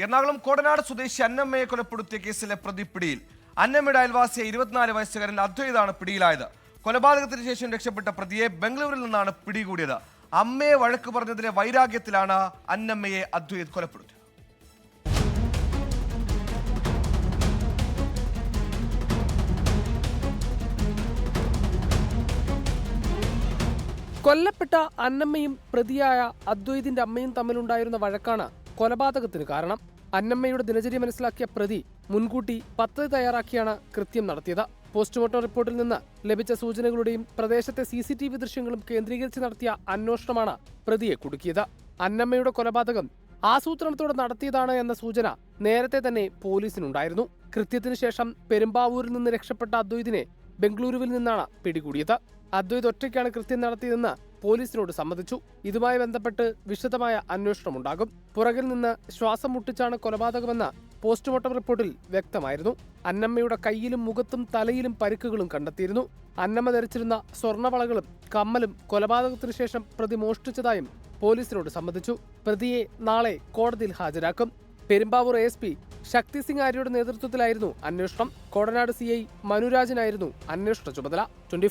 എറണാകുളം കോടനാട് സ്വദേശി അന്നമ്മയെ കൊലപ്പെടുത്തിയ കേസിലെ പ്രതി പിടിയിൽ. അന്നമ്മയുടെ അയൽവാസിയെ ഇരുപത്തിനാല് വയസ്സുകാരൻ അദ്വൈതാണ് പിടിയിലായത്. കൊലപാതകത്തിന് ശേഷം രക്ഷപ്പെട്ട പ്രതിയെ ബംഗളൂരിൽ നിന്നാണ് പിടികൂടിയത്. അമ്മയെ വഴക്ക് പറഞ്ഞതിലെ വൈരാഗ്യത്തിലാണ് അന്നമ്മയെ അദ്വൈത് കൊലപ്പെടുത്തിയത്. കൊല്ലപ്പെട്ട അന്നമ്മയും പ്രതിയായ അദ്വൈതിന്റെ അമ്മയും തമ്മിലുണ്ടായിരുന്ന വഴക്കാണ് കൊലപാതകത്തിന് കാരണം. അന്നമ്മയുടെ ദിനചര്യ മനസ്സിലാക്കിയ പ്രതി മുൻകൂട്ടി പദ്ധതി തയ്യാറാക്കിയാണ് കൃത്യം നടത്തിയത്. പോസ്റ്റ്മോർട്ടം റിപ്പോർട്ടിൽ നിന്ന് ലഭിച്ച സൂചനകളുടെയും പ്രദേശത്തെ സി സി ടി വി ദൃശ്യങ്ങളും കേന്ദ്രീകരിച്ച് നടത്തിയ അന്വേഷണമാണ് പ്രതിയെ കുടുക്കിയത്. അന്നമ്മയുടെ കൊലപാതകം ആസൂത്രണത്തോടെ നടത്തിയതാണ് എന്ന സൂചന നേരത്തെ തന്നെ പോലീസിനുണ്ടായിരുന്നു. കൃത്യത്തിനു ശേഷം പെരുമ്പാവൂരിൽ നിന്ന് രക്ഷപ്പെട്ട അദ്വൈതിനെ ബംഗളൂരുവിൽ നിന്നാണ് പിടികൂടിയത്. അദ്വൈത് ഒറ്റയ്ക്കാണ് കൃത്യം നടത്തിയതെന്ന് പോലീസിനോട് സമ്മതിച്ചു. ഇതുമായി ബന്ധപ്പെട്ട് വിശദമായ അന്വേഷണം ഉണ്ടാകും പുറകിൽ നിന്ന് ശ്വാസം മുട്ടിച്ചാണ് കൊലപാതകമെന്ന് പോസ്റ്റ്മോർട്ടം റിപ്പോർട്ടിൽ വ്യക്തമായിരുന്നു. അന്നമ്മയുടെ കയ്യിലും മുഖത്തും തലയിലും പരിക്കുകളും കണ്ടെത്തിയിരുന്നു. അന്നമ്മ ധരിച്ചിരുന്ന സ്വർണവളകളും കമ്മലും കൊലപാതകത്തിനു ശേഷം പ്രതി മോഷ്ടിച്ചതായും പോലീസിനോട് സമ്മതിച്ചു. പ്രതിയെ നാളെ കോടതിയിൽ ഹാജരാക്കും. പെരുമ്പാവൂർ എസ് പി ശക്തി സിംഗ് ആര്യയുടെ നേതൃത്വത്തിലായിരുന്നു അന്വേഷണം. കോടനാട് സി ഐ മനുരാജനായിരുന്നു അന്വേഷണ ചുമതല. ട്വന്റി